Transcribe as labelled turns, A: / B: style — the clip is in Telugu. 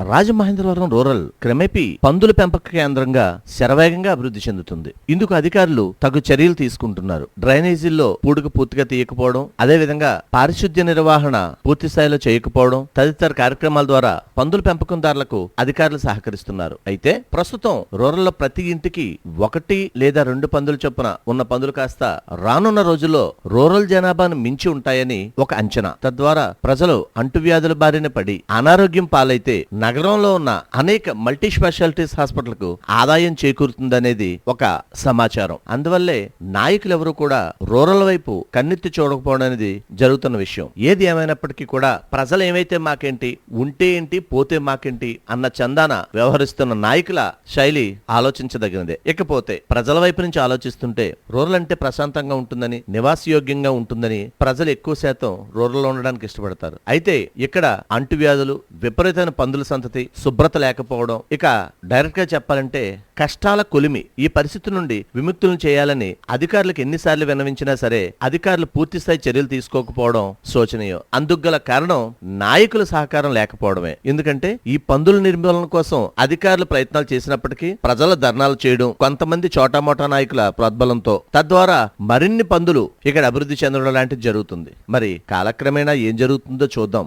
A: రాజమహేంద్రవరం రూరల్ క్రమేపీ పందుల పెంపక కేంద్రంగా శరవేగంగా అభివృద్ధి చెందుతుంది. ఇందుకు అధికారులు తగు చర్యలు తీసుకుంటున్నారు. డ్రైనేజీల్లో పూడుకు పూర్తిగా తీయకపోవడం అదేవిధంగా పారిశుద్ధ్య నిర్వహణ పూర్తి స్థాయిలో చేయకపోవడం తదితర కార్యక్రమాల ద్వారా పందుల పెంపకందారులకు అధికారులు సహకరిస్తున్నారు. అయితే ప్రస్తుతం రూరల్లో ప్రతి ఇంటికి ఒకటి లేదా రెండు పందుల చొప్పున ఉన్న పందులు కాస్త రానున్న రోజుల్లో రూరల్ జనాభాను మించి ఉంటాయని ఒక అంచనా. తద్వారా ప్రజలు అంటువ్యాధుల బారిన పడి అనారోగ్యం పాలైతే నగరంలో ఉన్న అనేక మల్టీ స్పెషాలిటీస్ హాస్పిటల్కు ఆదాయం చేకూరుతుందనేది ఒక సమాచారం. అందువల్లే నాయకులు ఎవరు కూడా రూరల్ వైపు కన్నెత్తి చూడకపోవడం అనేది జరుగుతున్న విషయం. ఏది ఏమైనప్పటికీ కూడా ప్రజలు ఏమైతే మాకేంటి ఉంటే ఏంటి పోతే మాకేంటి అన్న చందాన వ్యవహరిస్తున్న నాయకుల శైలి ఆలోచించదగినదే. ఇకపోతే ప్రజల వైపు నుంచి ఆలోచిస్తుంటే రూరల్ అంటే ప్రశాంతంగా ఉంటుందని నివాసయోగ్యంగా ఉంటుందని ప్రజలు ఎక్కువ శాతం రూరల్ ఉండడానికి ఇష్టపడతారు. అయితే ఇక్కడ అంటువ్యాధులు విపరీతమైన పందుల సంతతి శుభ్రత లేకపోవడం. ఇక డైరెక్ట్గా చెప్పాలంటే కష్టాల కొలిమి ఈ పరిస్థితి నుండి విముక్తులను చేయాలని అధికారులకు ఎన్నిసార్లు విన్నవించినా సరే అధికారులు పూర్తిస్థాయి చర్యలు తీసుకోకపోవడం శోచనీయం. అందుకు గల కారణం నాయకుల సహకారం లేకపోవడమే. ఎందుకంటే ఈ పందుల నిర్మూలన కోసం అధికారులు ప్రయత్నాలు చేసినప్పటికీ ప్రజల ధర్నాలు చేయడం కొంతమంది చోటామోటా నాయకుల ప్రోద్బలంతో తద్వారా మరిన్ని పందులు ఇక్కడ అభివృద్ధి చెందడం లాంటిది జరుగుతుంది. మరి కాలక్రమేణా ఏం జరుగుతుందో చూద్దాం.